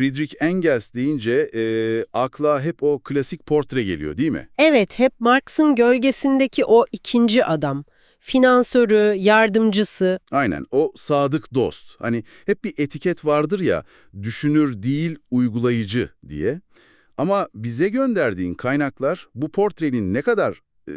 Friedrich Engels deyince e, akla hep o klasik portre geliyor değil mi? Evet, hep Marx'ın gölgesindeki o ikinci adam. Finansörü, yardımcısı. Aynen o sadık dost. Hani hep bir etiket vardır ya düşünür değil uygulayıcı diye. Ama bize gönderdiğin kaynaklar bu portrenin ne kadar e,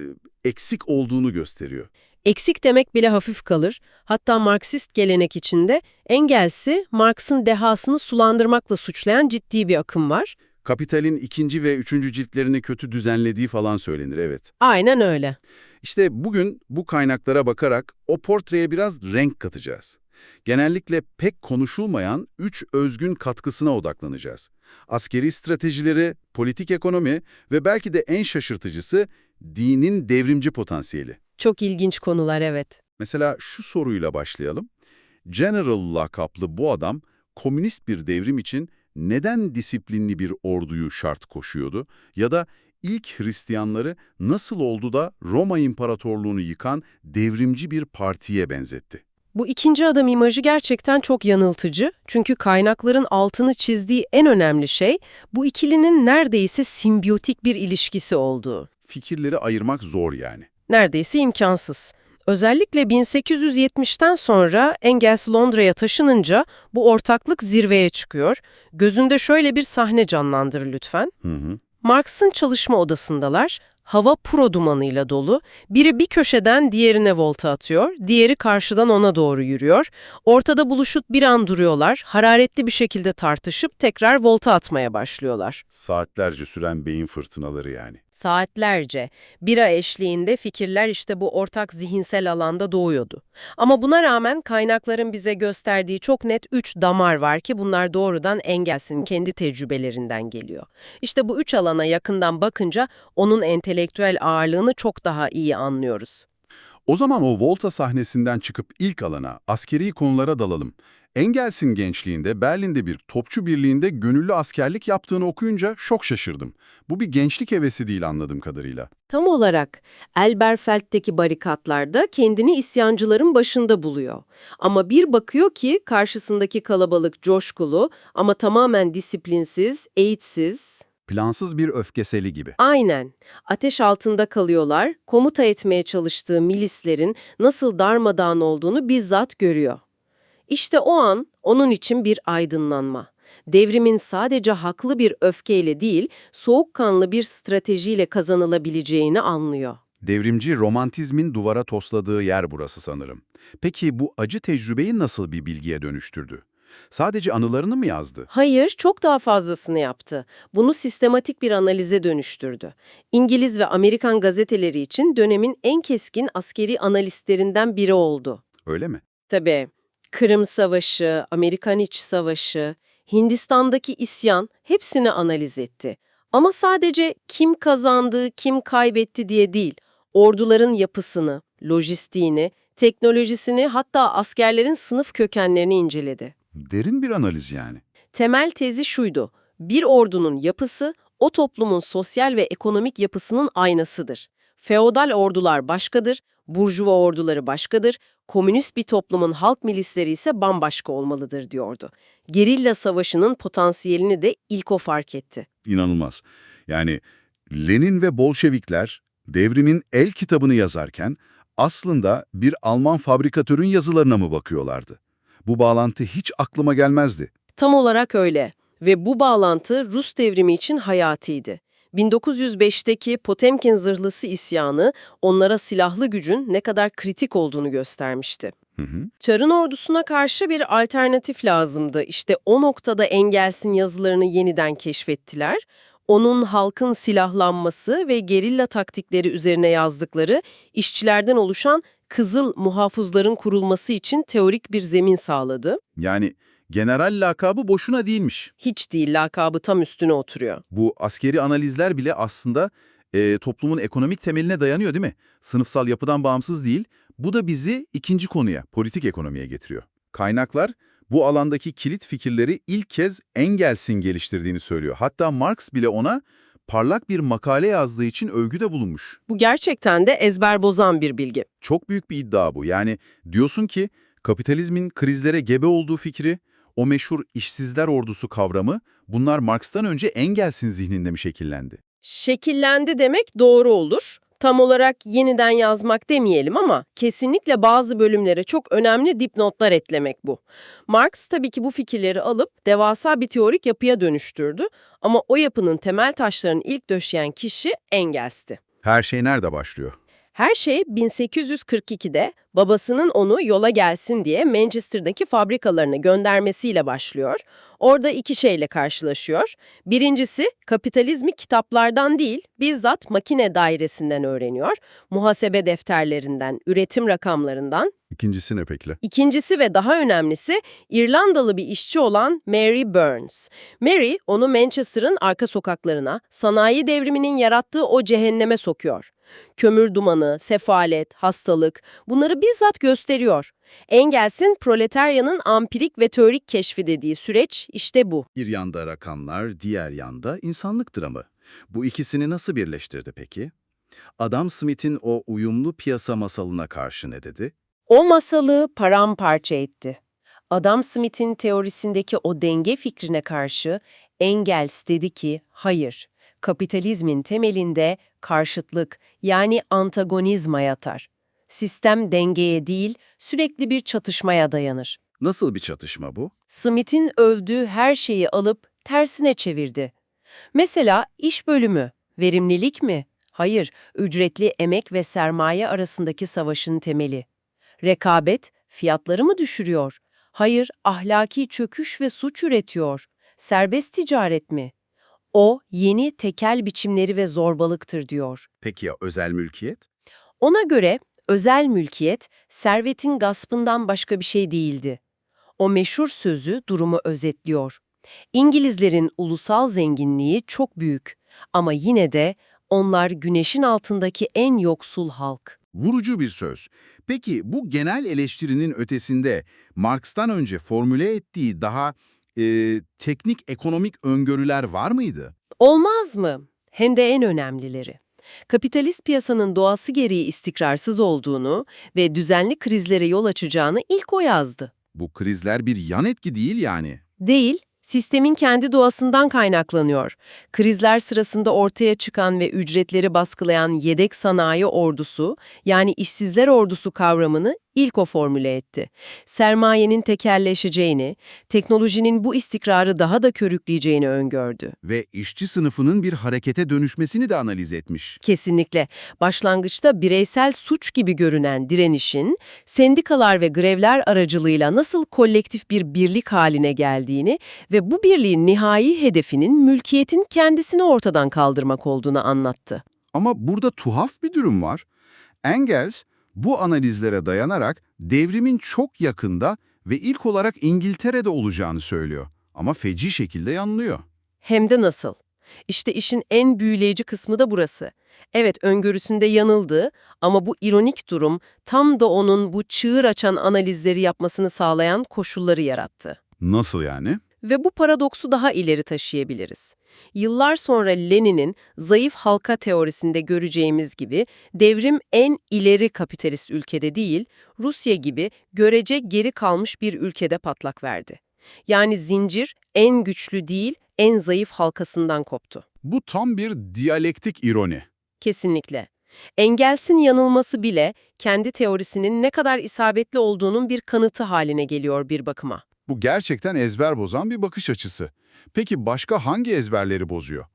eksik olduğunu gösteriyor. Eksik demek bile hafif kalır. Hatta Marksist gelenek içinde Engels'i Marx'ın dehasını sulandırmakla suçlayan ciddi bir akım var. Kapital'in ikinci ve üçüncü ciltlerini kötü düzenlediği falan söylenir evet. Aynen öyle. İşte bugün bu kaynaklara bakarak o portreye biraz renk katacağız. Genellikle pek konuşulmayan üç özgün katkısına odaklanacağız. Askeri stratejileri, politik ekonomi ve belki de en şaşırtıcısı dinin devrimci potansiyeli. Çok ilginç konular evet. Mesela şu soruyla başlayalım. General lakaplı bu adam komünist bir devrim için neden disiplinli bir orduyu şart koşuyordu? Ya da ilk Hristiyanları nasıl oldu da Roma İmparatorluğunu yıkan devrimci bir partiye benzetti? Bu ikinci adam imajı gerçekten çok yanıltıcı. Çünkü kaynakların altını çizdiği en önemli şey bu ikilinin neredeyse simbiyotik bir ilişkisi olduğu. Fikirleri ayırmak zor yani. Neredeyse imkansız. Özellikle 1870'ten sonra Engels Londra'ya taşınınca bu ortaklık zirveye çıkıyor. Gözünde şöyle bir sahne canlandır lütfen. Hı hı. Marx'ın çalışma odasındalar. Hava puro dumanıyla dolu. Biri bir köşeden diğerine volta atıyor, diğeri karşıdan ona doğru yürüyor. Ortada buluşup bir an duruyorlar, hararetli bir şekilde tartışıp tekrar volta atmaya başlıyorlar. Saatlerce süren beyin fırtınaları yani. Saatlerce, bira eşliğinde fikirler işte bu ortak zihinsel alanda doğuyordu. Ama buna rağmen kaynakların bize gösterdiği çok net üç damar var ki bunlar doğrudan Engels'in kendi tecrübelerinden geliyor. İşte bu üç alana yakından bakınca onun entelektüel ağırlığını çok daha iyi anlıyoruz. O zaman o Volta sahnesinden çıkıp ilk alana, askeri konulara dalalım. Engels'in gençliğinde Berlin'de bir topçu birliğinde gönüllü askerlik yaptığını okuyunca şok şaşırdım. Bu bir gençlik hevesi değil anladığım kadarıyla. Tam olarak Elberfeld'deki barikatlarda kendini isyancıların başında buluyor. Ama bir bakıyor ki karşısındaki kalabalık coşkulu ama tamamen disiplinsiz, eğitsiz, Plansız bir öfkeseli gibi. Aynen. Ateş altında kalıyorlar, komuta etmeye çalıştığı milislerin nasıl darmadağın olduğunu bizzat görüyor. İşte o an onun için bir aydınlanma. Devrimin sadece haklı bir öfkeyle değil, soğukkanlı bir stratejiyle kazanılabileceğini anlıyor. Devrimci romantizmin duvara tosladığı yer burası sanırım. Peki bu acı tecrübeyi nasıl bir bilgiye dönüştürdü? Sadece anılarını mı yazdı? Hayır, çok daha fazlasını yaptı. Bunu sistematik bir analize dönüştürdü. İngiliz ve Amerikan gazeteleri için dönemin en keskin askeri analistlerinden biri oldu. Öyle mi? Tabii. Kırım Savaşı, Amerikan İç Savaşı, Hindistan'daki isyan hepsini analiz etti. Ama sadece kim kazandı, kim kaybetti diye değil, orduların yapısını, lojistiğini, teknolojisini hatta askerlerin sınıf kökenlerini inceledi. Derin bir analiz yani. Temel tezi şuydu, bir ordunun yapısı o toplumun sosyal ve ekonomik yapısının aynasıdır. Feodal ordular başkadır, burjuva orduları başkadır, komünist bir toplumun halk milisleri ise bambaşka olmalıdır diyordu. Gerilla savaşının potansiyelini de ilk o fark etti. İnanılmaz. Yani Lenin ve Bolşevikler devrimin el kitabını yazarken aslında bir Alman fabrikatörün yazılarına mı bakıyorlardı? Bu bağlantı hiç aklıma gelmezdi. Tam olarak öyle ve bu bağlantı Rus devrimi için hayatiydi. 1905'teki Potemkin zırhlısı isyanı onlara silahlı gücün ne kadar kritik olduğunu göstermişti. Hı hı. Çar'ın ordusuna karşı bir alternatif lazımdı. İşte o noktada Engels'in yazılarını yeniden keşfettiler. Onun halkın silahlanması ve gerilla taktikleri üzerine yazdıkları işçilerden oluşan Kızıl Muhafızların kurulması için teorik bir zemin sağladı. Yani general lakabı boşuna değilmiş. Hiç değil lakabı tam üstüne oturuyor. Bu askeri analizler bile aslında e, toplumun ekonomik temeline dayanıyor değil mi? Sınıfsal yapıdan bağımsız değil. Bu da bizi ikinci konuya, politik ekonomiye getiriyor. Kaynaklar bu alandaki kilit fikirleri ilk kez Engels'in geliştirdiğini söylüyor. Hatta Marx bile ona parlak bir makale yazdığı için övgüde bulunmuş. Bu gerçekten de ezber bozan bir bilgi. Çok büyük bir iddia bu. Yani diyorsun ki kapitalizmin krizlere gebe olduğu fikri O meşhur işsizler ordusu kavramı bunlar Marx'tan önce Engels'in zihninde mi şekillendi? Şekillendi demek doğru olur. Tam olarak yeniden yazmak demeyelim ama kesinlikle bazı bölümlere çok önemli dipnotlar eklemek bu. Marx tabii ki bu fikirleri alıp devasa bir teorik yapıya dönüştürdü ama o yapının temel taşlarını ilk döşeyen kişi Engels'ti. Her şey nerede başlıyor? Her şey 1842'de babasının onu yola gelsin diye Manchester'daki fabrikalarına göndermesiyle başlıyor. Orada iki şeyle karşılaşıyor. Birincisi kapitalizmi kitaplardan değil, bizzat makine dairesinden öğreniyor. Muhasebe defterlerinden, üretim rakamlarından. İkincisi ne peki? İkincisi ve daha önemlisi İrlandalı bir işçi olan Mary Burns. Mary onu Manchester'ın arka sokaklarına, sanayi devriminin yarattığı o cehenneme sokuyor. Kömür dumanı, sefalet, hastalık bunları bizzat gösteriyor. Engels'in proletaryanın ampirik ve teorik keşfi dediği süreç işte bu. Bir yanda rakamlar, diğer yanda insanlık dramı. Bu ikisini nasıl birleştirdi peki? Adam Smith'in o uyumlu piyasa masalına karşı ne dedi? O masalı paramparça etti. Adam Smith'in teorisindeki o denge fikrine karşı Engels dedi ki, hayır, kapitalizmin temelinde karşıtlık yani antagonizma yatar. Sistem dengeye değil, sürekli bir çatışmaya dayanır. Nasıl bir çatışma bu? Smith'in öldüğü her şeyi alıp tersine çevirdi. Mesela iş bölümü, verimlilik mi? Hayır, ücretli emek ve sermaye arasındaki savaşın temeli. Rekabet, fiyatları mı düşürüyor? Hayır, ahlaki çöküş ve suç üretiyor. Serbest ticaret mi? O, yeni tekel biçimleri ve zorbalıktır diyor. Peki ya özel mülkiyet? Ona göre özel mülkiyet, servetin gaspından başka bir şey değildi. O meşhur sözü durumu özetliyor. İngilizlerin ulusal zenginliği çok büyük ama yine de onlar güneşin altındaki en yoksul halk. Vurucu bir söz. Peki bu genel eleştirinin ötesinde Marx'tan önce formüle ettiği daha e, teknik ekonomik öngörüler var mıydı? Olmaz mı? Hem de en önemlileri. Kapitalist piyasanın doğası gereği istikrarsız olduğunu ve düzenli krizlere yol açacağını ilk o yazdı. Bu krizler bir yan etki değil yani. Değil, sistemin kendi doğasından kaynaklanıyor. Krizler sırasında ortaya çıkan ve ücretleri baskılayan yedek sanayi ordusu, yani işsizler ordusu kavramını ilk o formüle etti. Sermayenin tekelleşeceğini, teknolojinin bu istikrarı daha da körükleyeceğini öngördü. Ve işçi sınıfının bir harekete dönüşmesini de analiz etmiş. Kesinlikle. Başlangıçta bireysel suç gibi görünen direnişin, sendikalar ve grevler aracılığıyla nasıl kolektif bir birlik haline geldiğini ve bu birliğin nihai hedefinin mülkiyetin kendisini ortadan kaldırmak olduğunu anlattı. Ama burada tuhaf bir durum var. Engels bu analizlere dayanarak devrimin çok yakında ve ilk olarak İngiltere'de olacağını söylüyor. Ama feci şekilde yanılıyor. Hem de nasıl? İşte işin en büyüleyici kısmı da burası. Evet öngörüsünde yanıldı ama bu ironik durum tam da onun bu çığır açan analizleri yapmasını sağlayan koşulları yarattı. Nasıl yani? Ve bu paradoksu daha ileri taşıyabiliriz. Yıllar sonra Lenin'in zayıf halka teorisinde göreceğimiz gibi devrim en ileri kapitalist ülkede değil, Rusya gibi görece geri kalmış bir ülkede patlak verdi. Yani zincir en güçlü değil, en zayıf halkasından koptu. Bu tam bir diyalektik ironi. Kesinlikle. Engels'in yanılması bile kendi teorisinin ne kadar isabetli olduğunun bir kanıtı haline geliyor bir bakıma. Bu gerçekten ezber bozan bir bakış açısı. Peki başka hangi ezberleri bozuyor?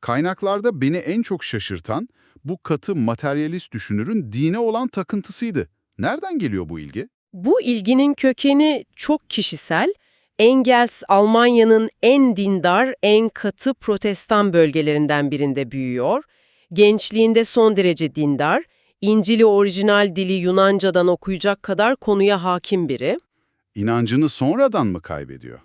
Kaynaklarda beni en çok şaşırtan bu katı materyalist düşünürün dine olan takıntısıydı. Nereden geliyor bu ilgi? Bu ilginin kökeni çok kişisel. Engels, Almanya'nın en dindar, en katı protestan bölgelerinden birinde büyüyor. Gençliğinde son derece dindar, İncil'i orijinal dili Yunanca'dan okuyacak kadar konuya hakim biri. İnancını sonradan mı kaybediyor?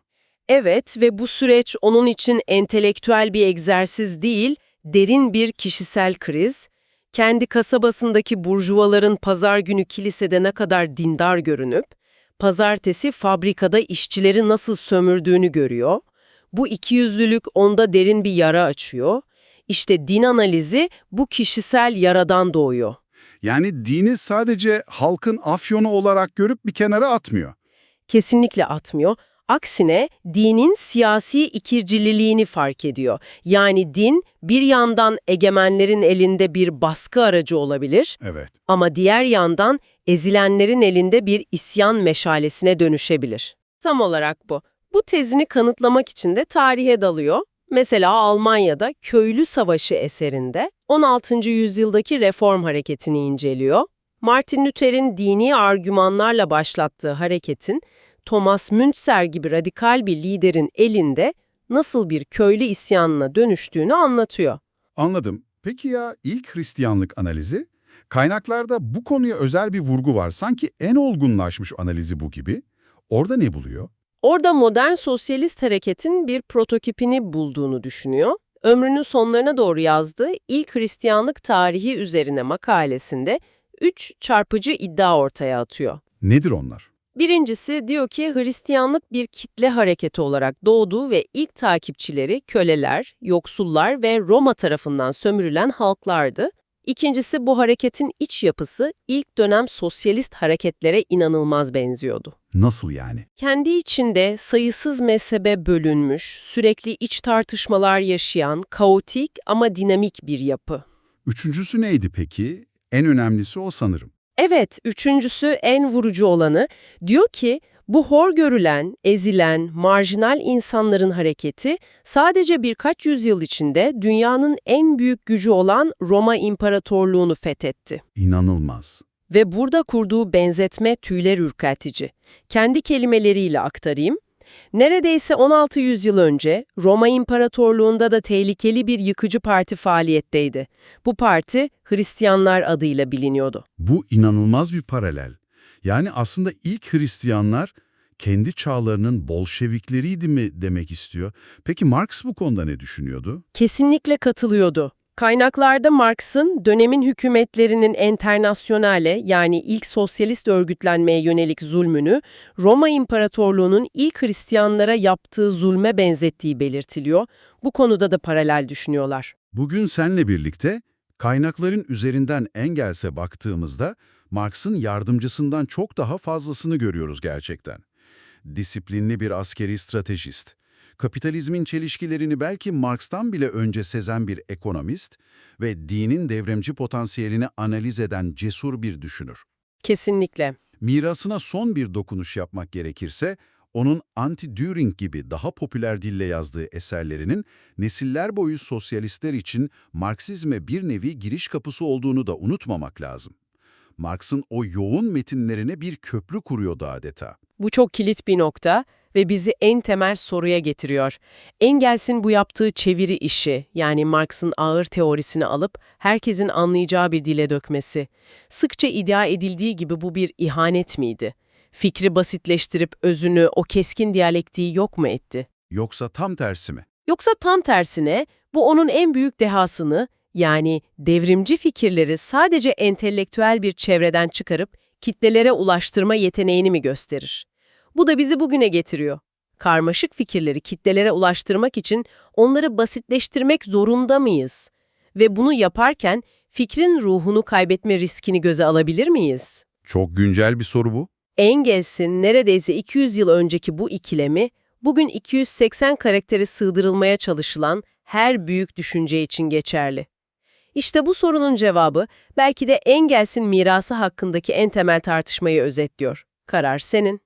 Evet ve bu süreç onun için entelektüel bir egzersiz değil, derin bir kişisel kriz. Kendi kasabasındaki burjuvaların pazar günü kilisede ne kadar dindar görünüp, pazartesi fabrikada işçileri nasıl sömürdüğünü görüyor. Bu ikiyüzlülük onda derin bir yara açıyor. İşte din analizi bu kişisel yaradan doğuyor. Yani dini sadece halkın afyonu olarak görüp bir kenara atmıyor. Kesinlikle atmıyor. Aksine dinin siyasi ikircililiğini fark ediyor. Yani din bir yandan egemenlerin elinde bir baskı aracı olabilir Evet. ama diğer yandan ezilenlerin elinde bir isyan meşalesine dönüşebilir. Tam olarak bu. Bu tezini kanıtlamak için de tarihe dalıyor. Mesela Almanya'da Köylü Savaşı eserinde 16. yüzyıldaki reform hareketini inceliyor. Martin Luther'in dini argümanlarla başlattığı hareketin Thomas Müntzer gibi radikal bir liderin elinde nasıl bir köylü isyanına dönüştüğünü anlatıyor. Anladım. Peki ya ilk Hristiyanlık analizi? Kaynaklarda bu konuya özel bir vurgu var. Sanki en olgunlaşmış analizi bu gibi. Orada ne buluyor? Orada modern sosyalist hareketin bir prototipini bulduğunu düşünüyor. Ömrünün sonlarına doğru yazdığı ilk Hristiyanlık tarihi üzerine makalesinde üç çarpıcı iddia ortaya atıyor. Nedir onlar? Birincisi diyor ki Hristiyanlık bir kitle hareketi olarak doğdu ve ilk takipçileri köleler, yoksullar ve Roma tarafından sömürülen halklardı. İkincisi bu hareketin iç yapısı ilk dönem sosyalist hareketlere inanılmaz benziyordu Nasıl yani? kendi içinde sayısız mezhebe bölünmüş, sürekli iç tartışmalar yaşayan, kaotik ama dinamik bir yapı. Üçüncüsü neydi peki? En önemlisi o sanırım. Evet, üçüncüsü en vurucu olanı diyor ki bu hor görülen, ezilen, marjinal insanların hareketi sadece birkaç yüzyıl içinde dünyanın en büyük gücü olan Roma İmparatorluğunu fethetti. İnanılmaz. Ve burada kurduğu benzetme tüyler ürpertici. Kendi kelimeleriyle aktarayım. Neredeyse 16 yüzyıl önce Roma İmparatorluğu'nda da tehlikeli bir yıkıcı parti faaliyetteydi. Bu parti Hristiyanlar adıyla biliniyordu. Bu inanılmaz bir paralel. Yani aslında ilk Hristiyanlar kendi çağlarının Bolşevikleriydi mi demek istiyor. Peki Marx bu konuda ne düşünüyordu? Kesinlikle katılıyordu. Kaynaklarda Marx'ın dönemin hükümetlerinin enternasyonale yani ilk sosyalist örgütlenmeye yönelik zulmünü Roma İmparatorluğu'nun ilk Hristiyanlara yaptığı zulme benzettiği belirtiliyor. Bu konuda da paralel düşünüyorlar. Bugün senle birlikte kaynakların üzerinden Engels'e baktığımızda Marx'ın yardımcısından çok daha fazlasını görüyoruz gerçekten. Disiplinli bir askeri stratejist, kapitalizmin çelişkilerini belki Marx'tan bile önce sezen bir ekonomist ve dinin devrimci potansiyelini analiz eden cesur bir düşünür. Kesinlikle. Mirasına son bir dokunuş yapmak gerekirse, onun Anti-Düring gibi daha popüler dille yazdığı eserlerinin nesiller boyu sosyalistler için Marksizme bir nevi giriş kapısı olduğunu da unutmamak lazım. Marx'ın o yoğun metinlerine bir köprü kuruyordu adeta. Bu çok kilit bir nokta ve bizi en temel soruya getiriyor. Engels'in bu yaptığı çeviri işi, yani Marx'ın ağır teorisini alıp herkesin anlayacağı bir dile dökmesi, sıkça iddia edildiği gibi bu bir ihanet miydi? Fikri basitleştirip özünü, o keskin diyalektiği yok mu etti? Yoksa tam tersi mi? Yoksa tam tersine bu onun en büyük dehasını, yani devrimci fikirleri sadece entelektüel bir çevreden çıkarıp kitlelere ulaştırma yeteneğini mi gösterir? Bu da bizi bugüne getiriyor. Karmaşık fikirleri kitlelere ulaştırmak için onları basitleştirmek zorunda mıyız? Ve bunu yaparken fikrin ruhunu kaybetme riskini göze alabilir miyiz? Çok güncel bir soru bu. Engels'in neredeyse 200 yıl önceki bu ikilemi, bugün 280 karakteri sığdırılmaya çalışılan her büyük düşünce için geçerli. İşte bu sorunun cevabı belki de Engels'in mirası hakkındaki en temel tartışmayı özetliyor. Karar senin.